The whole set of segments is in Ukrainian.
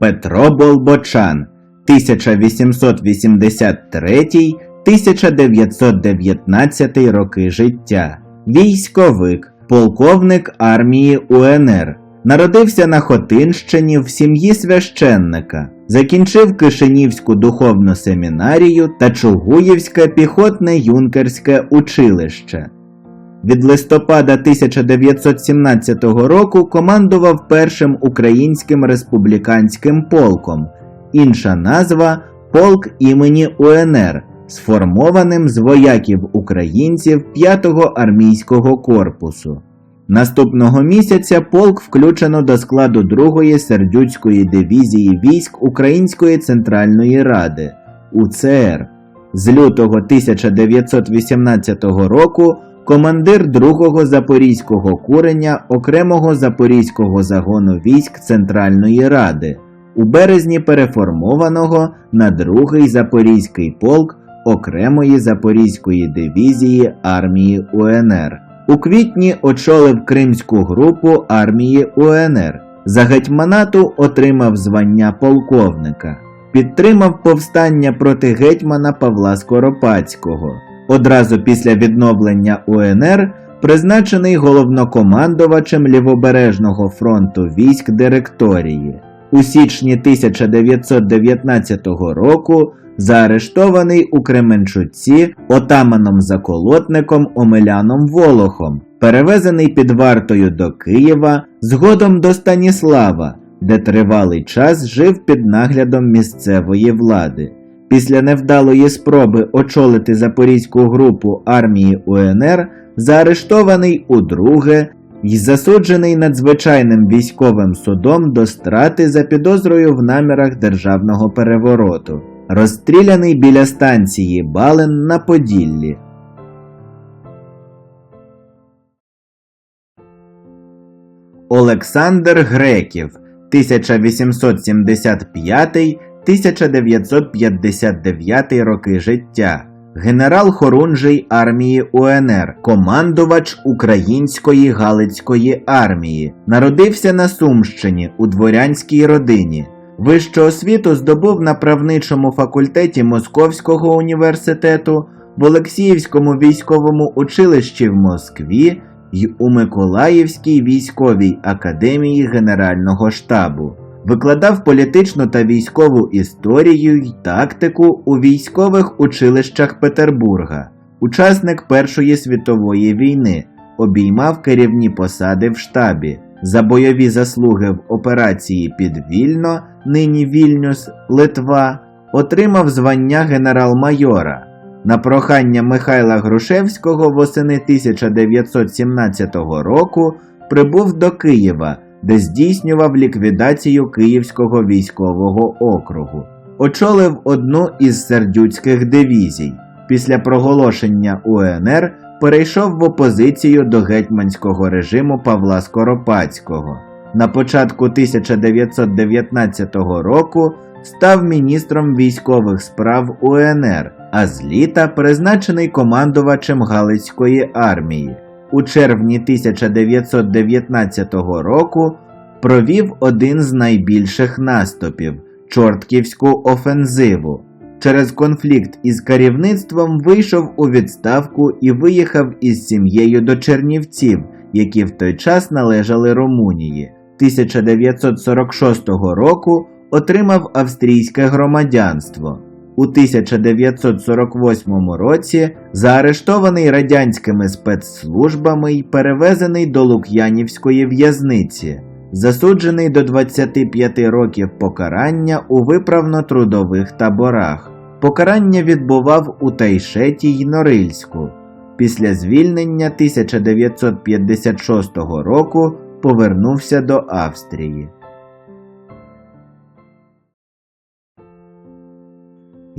Петро Болбочан 1883-1919 роки життя. Військовик, полковник армії УНР. Народився на Хотинщині в сім'ї священника. Закінчив Кишинівську духовну семінарію та Чугуївське піхотне юнкерське училище. Від листопада 1917 року командував першим українським республіканським полком, інша назва Полк імені УНР, сформованим з вояків українців 5-го армійського корпусу. Наступного місяця полк включено до складу 2-ї сердюцької дивізії військ Української Центральної Ради УЦР. З лютого 1918 року командир 2-го Запорізького куреня окремого Запорізького загону військ Центральної Ради, у березні переформованого на 2-й Запорізький полк окремої Запорізької дивізії армії УНР. У квітні очолив Кримську групу армії УНР. За гетьманату отримав звання полковника. Підтримав повстання проти гетьмана Павла Скоропадського. Одразу після відновлення УНР призначений головнокомандувачем Лівобережного фронту військ директорії. У січні 1919 року заарештований у Кременчуці отаманом заколотником Омеляном Волохом, перевезений під вартою до Києва, згодом до Станіслава, де тривалий час жив під наглядом місцевої влади. Після невдалої спроби очолити запорізьку групу армії УНР, заарештований удруге і засуджений надзвичайним військовим судом до страти за підозрою в намірах державного перевороту, розстріляний біля станції Бален на Поділлі. Олександр Греків 1875-1959 роки життя. Генерал Хорунжий армії УНР, командувач Української Галицької армії, народився на Сумщині у дворянській родині. Вищу освіту здобув на правничому факультеті Московського університету, в Олексіївському військовому училищі в Москві й у Миколаївській військовій академії Генерального штабу. Викладав політичну та військову історію й тактику у військових училищах Петербурга, учасник Першої світової війни, обіймав керівні посади в штабі. За бойові заслуги в операції під Вільно, нині Вільнюс, Литва, отримав звання генерал-майора. На прохання Михайла Грушевського восени 1917 року прибув до Києва, де здійснював ліквідацію Київського військового округу. Очолив одну із сердюцьких дивізій. Після проголошення УНР перейшов в опозицію до гетьманського режиму Павла Скоропадського. На початку 1919 року став міністром військових справ УНР, а з літа призначений командувачем Галицької армії. У червні 1919 року провів один з найбільших наступів Чортківську офензиву. Через конфлікт із керівництвом вийшов у відставку і виїхав із сім'єю до Чернівців, які в той час належали Румунії. 1946 року отримав австрійське громадянство. У 1948 році заарештований радянськими спецслужбами й перевезений до Лук'янівської в'язниці, засуджений до 25 років покарання у виправно-трудових таборах. Покарання відбував у Тайшеті й Норильську. Після звільнення 1956 року повернувся до Австрії.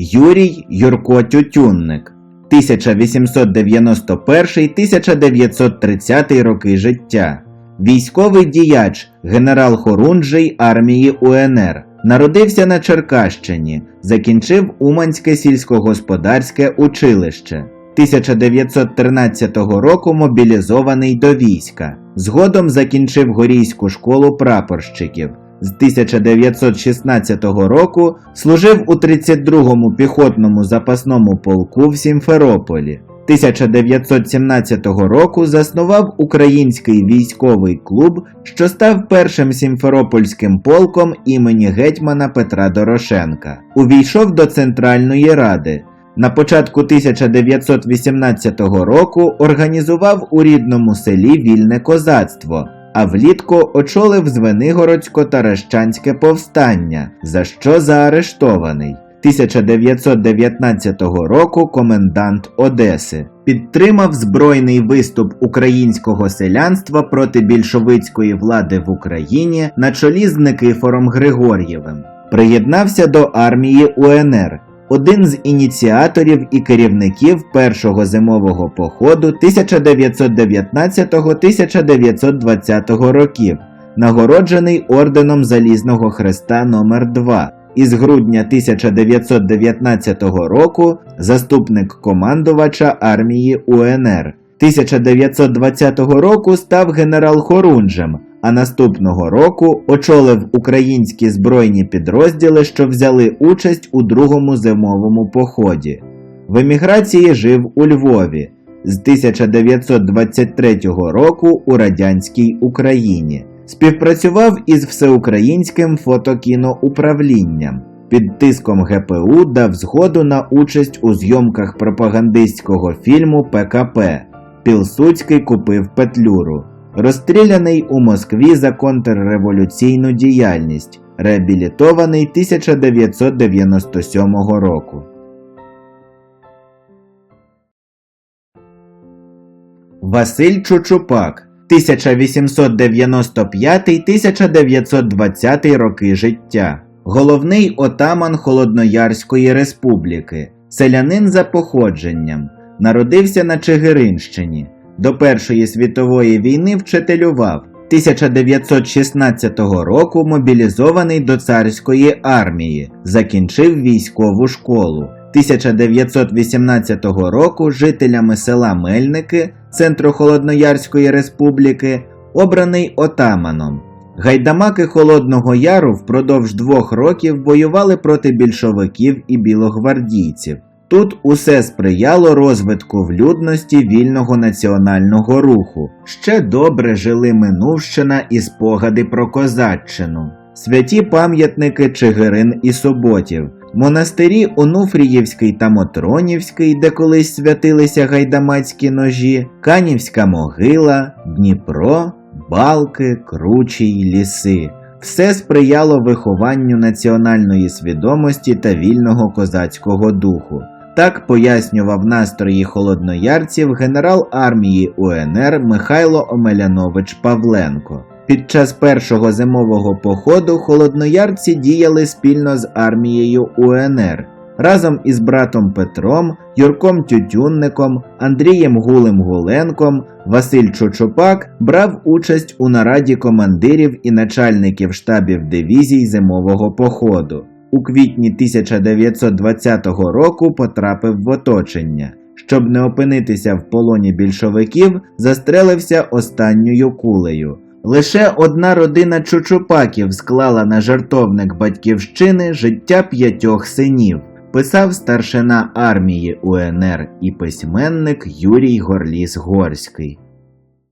Юрій Юрко Тютюнник 1891-1930 роки життя. Військовий діяч, генерал Хорунжий армії УНР. Народився на Черкащині, закінчив Уманське сільськогосподарське училище. 1913 року мобілізований до війська. Згодом закінчив Горійську школу прапорщиків. З 1916 року служив у 32-му піхотному запасному полку в Сімферополі. 1917 року заснував Український військовий клуб, що став першим сімферопольським полком імені гетьмана Петра Дорошенка. Увійшов до Центральної ради. На початку 1918 року організував у рідному селі вільне козацтво, а влітку очолив Звенигородсько-Таращанське повстання, за що заарештований. 1919 року комендант Одеси підтримав збройний виступ українського селянства проти більшовицької влади в Україні на чолі з Никифором Григор'євим. Приєднався до армії УНР, один з ініціаторів і керівників першого зимового походу 1919-1920 років, нагороджений орденом Залізного Хреста номер 2 із грудня 1919 року заступник командувача армії УНР. 1920 року став генерал Хорунжем, а наступного року очолив українські збройні підрозділи, що взяли участь у другому зимовому поході. В еміграції жив у Львові з 1923 року у радянській Україні. Співпрацював із всеукраїнським фотокіноуправлінням. Під тиском ГПУ дав згоду на участь у зйомках пропагандистського фільму ПКП. Пілсуцький купив Петлюру. Розстріляний у Москві за контрреволюційну діяльність, реабілітований 1997 року. Василь Чучупак 1895-1920 роки життя. Головний отаман Холодноярської республіки, селянин за походженням, народився на Чигиринщині. До Першої світової війни вчителював. 1916 року мобілізований до царської армії, закінчив військову школу. 1918 року жителями села Мельники, центру Холодноярської республіки, обраний отаманом. Гайдамаки Холодного Яру впродовж двох років воювали проти більшовиків і білогвардійців. Тут усе сприяло розвитку влюдності вільного національного руху. Ще добре жили Минувщина і спогади про козаччину, святі пам'ятники Чигирин і Соботів, монастирі Онуфріївський та Мотронівський, де колись святилися гайдамацькі ножі, Канівська могила, Дніпро, Балки, Кручі й ліси. Все сприяло вихованню національної свідомості та вільного козацького духу. Так пояснював настрої холодноярців генерал армії УНР Михайло Омелянович Павленко. Під час першого зимового походу холодноярці діяли спільно з армією УНР. Разом із братом Петром, Юрком Тютюнником, Андрієм Гулем Гуленком Василь Чучупак брав участь у нараді командирів і начальників штабів дивізій зимового походу. У квітні 1920 року потрапив в оточення. Щоб не опинитися в полоні більшовиків, застрелився останньою кулею. Лише одна родина Чучупаків склала на жартовник батьківщини життя п'ятьох синів, писав старшина армії УНР і письменник Юрій Горліс Горський.